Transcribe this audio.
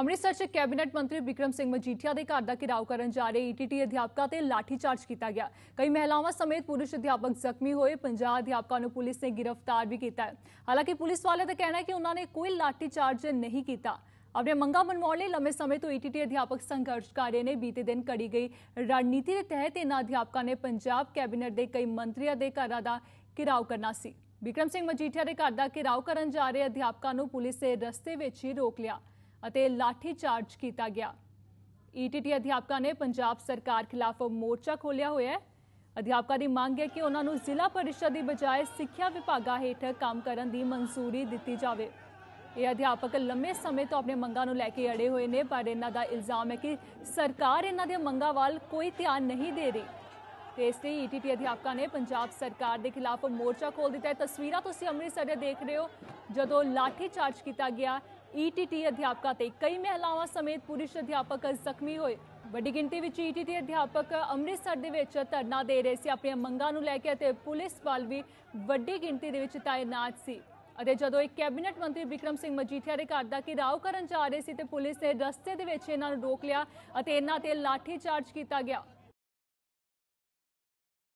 ਅੰਮ੍ਰਿਤਸਰ 'ਚ ਕੈਬਨਿਟ ਮੰਤਰੀ ਵਿਕਰਮ ਸਿੰਘ ਮਜੀਠੀਆ ਦੇ ਘਰ ਦਾ ਘਿਰਾਓ ਕਰਨ ਜਾ ਰਹੇ ਈਟੀਟੀ ਅਧਿਆਪਕਾਂ ਤੇ ਲਾਠੀਚਾਰਜ ਕੀਤਾ ਗਿਆ। ਕਈ ਮਹਿਲਾਵਾਂ ਸਮੇਤ ਪੁਰਸ਼ ਅਧਿਆਪਕ ਜ਼ਖਮੀ ਹੋਏ 50 ਅਧਿਆਪਕਾਂ ਨੂੰ ਪੁਲਿਸ ਨੇ ਗ੍ਰਿਫਤਾਰ ਵੀ ਕੀਤਾ ਹਾਲਾਂਕਿ ਪੁਲਿਸ ਵਾਲਿਆਂ ਦਾ ਕਹਿਣਾ ਹੈ ਕਿ ਉਹਨਾਂ ਨੇ ਕੋਈ ਲਾਠੀਚਾਰਜ ਨਹੀਂ ਕੀਤਾ। ਆਪਣੇ ਮੰਗਾਂ ਮਨਵਾਉਣ ਲਈ ਲੰਮੇ ਸਮੇਂ ਤੋਂ ਈਟੀਟੀ ਅਧਿਆਪਕ ਸੰਘਰਸ਼ ਕਰ ਰਹੇ ਨੇ। ਬੀਤੇ ਦਿਨ ਕੜੀ ਗਈ ਰਣਨੀਤੀ ਦੇ ਤਹਿਤ ਇਹਨਾਂ ਅਧਿਆਪਕਾਂ ਨੇ ਪੰਜਾਬ ਕੈਬਨਿਟ ਦੇ ਕਈ ਮੰਤਰੀਆਂ ਦੇ ਘਰਾਂ ਦਾ ਘਿਰਾਓ ਕਰਨਾ ਸੀ। ਵਿਕਰਮ ਸਿੰਘ ਮਜੀਠੀਆ ਦੇ ਘਰ ਦਾ ਘਿਰਾਓ ਕਰਨ ਜਾ ਰਹੇ ਅਧਿਆਪਕਾਂ ਨੂੰ ਪੁਲਿਸ ਨੇ ਰਸਤੇ ਵਿੱਚ ਹੀ ਰੋਕ ਲਿਆ। ਅਤੇ ਲਾਠੀ ਚਾਰਜ ਕੀਤਾ ਗਿਆ। ਈਟੀਟੀ ਅਧਿਆਪਕਾਂ ਨੇ ਪੰਜਾਬ ਸਰਕਾਰ ਖਿਲਾਫ ਮੋਰਚਾ ਖੋਲ੍ਹਿਆ ਹੋਇਆ ਹੈ। ਅਧਿਆਪਕਾਂ ਦੀ ਮੰਗ ਹੈ ਕਿ ਉਹਨਾਂ ਨੂੰ ਜ਼ਿਲ੍ਹਾ ਪਰਿਸ਼ਦ ਦੀ ਬਜਾਏ ਸਿੱਖਿਆ ਵਿਭਾਗਾ ਹੇਠ ਕੰਮ ਕਰਨ ਦੀ ਮਨਜ਼ੂਰੀ ਦਿੱਤੀ ਜਾਵੇ। ਇਹ ਅਧਿਆਪਕ ਲੰਮੇ ਸਮੇਂ ਤੋਂ ਆਪਣੇ ਮੰਗਾਂ ਨੂੰ ਲੈ ਕੇ ਅੜੇ ਹੋਏ ਨੇ, ਪਰ ਇਹਨਾਂ ਦਾ ਇਲਜ਼ਾਮ ਹੈ ਕਿ ਸਰਕਾਰ ਇਹਨਾਂ ਦੀਆਂ ਮੰਗਾਂ ਵੱਲ ਕੋਈ ਧਿਆਨ ਨਹੀਂ ਦੇ ਰਹੀ। ਤੇ ਇਸ ਲਈ ਈਟੀਟੀ ਅਧਿਆਪਕਾਂ ਨੇ ਪੰਜਾਬ ਸਰਕਾਰ ਦੇ ਖਿਲਾਫ ਮੋਰਚਾ ਖੋਲ ਦਿੱਤਾ ਹੈ। ਤਸਵੀਰਾਂ ਤੁਸੀਂ ਅੰਮ੍ਰਿਤਸਰ ਦੇ ਦੇਖ ਰਹੇ ਹੋ, ਜਦੋਂ ਲਾਠੀ ਚਾਰਜ ਕੀਤਾ ਗਿਆ ਈਟੀਟੀ ਅਧਿਆਪਕਾਂ ਤੇ ਕਈ ਮਹਿਲਾਵਾਂ ਸਮੇਤ ਪੁਰਸ਼ ਅਧਿਆਪਕ ਜ਼ਖਮੀ ਹੋਏ। ਵੱਡੀ ਗਿਣਤੀ ਵਿੱਚ ਈਟੀਟੀ ਅਧਿਆਪਕ ਅੰਮ੍ਰਿਤਸਰ ਦੇ ਵਿੱਚ ਧਰਨਾ ਦੇ ਰਹੇ ਸੀ, ਆਪਣੀਆਂ ਮੰਗਾਂ ਨੂੰ ਲੈ ਕੇ ਅਤੇ ਪੁਲਿਸ ਵੱਲ ਵੀ ਵੱਡੀ ਗਿਣਤੀ ਦੇ ਵਿੱਚ ਤਾਇਨਾਤ ਸੀ। ਅਤੇ ਜਦੋਂ ਇੱਕ ਕੈਬਨਿਟ ਮੰਤਰੀ ਵਿਕਰਮ ਸਿੰਘ ਮਜੀਠੀਆ ਦੇ ਘਰ ਦਾ ਘਿਰਾਓ ਕਰਨ ਜਾ ਰਹੇ ਸੀ ਤੇ ਪੁਲਿਸ ਨੇ ਰਸਤੇ ਦੇ ਵਿੱਚ ਇਹਨਾਂ ਨੂੰ ਰੋਕ ਲਿਆ ਅਤੇ ਇਹਨਾਂ ਤੇ ਲਾਠੀ ਚਾਰਜ ਕੀਤਾ ਗਿਆ।